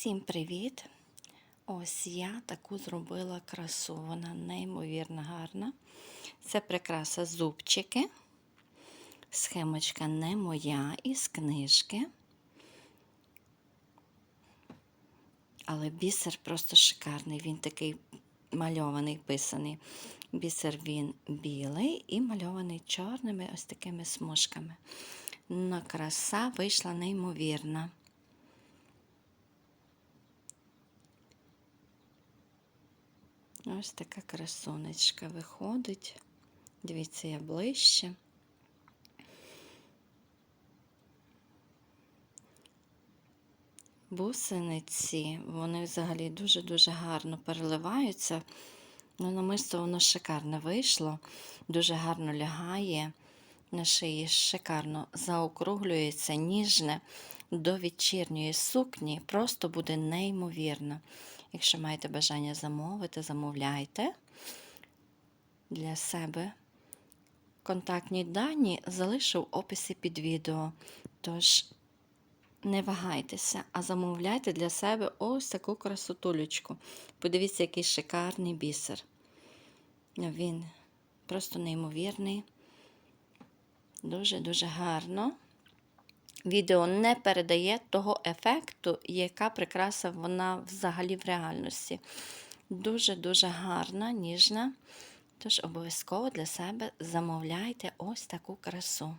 Всім привіт! Ось я таку зробила красу. Вона неймовірно гарна. Це прикраса зубчики. Схемочка не моя із книжки. Але бісер просто шикарний. Він такий мальований, писаний. Бісер він білий і мальований чорними ось такими смужками. На краса вийшла неймовірна. Ось така красунечка виходить. Дивіться, я ближче. Бусениці, вони взагалі дуже-дуже гарно переливаються. Ну, намисто воно шикарно вийшло, дуже гарно лягає. На шиї шикарно заокруглюється, ніжне до вечірньої сукні. Просто буде неймовірно. Якщо маєте бажання замовити, замовляйте для себе. Контактні дані залишу в описі під відео. Тож не вагайтеся, а замовляйте для себе ось таку красотулечку. Подивіться, який шикарний бісер. Він просто неймовірний. Дуже-дуже гарно. Відео не передає того ефекту, яка прикраса вона взагалі в реальності. Дуже-дуже гарна, ніжна. Тож обов'язково для себе замовляйте ось таку красу.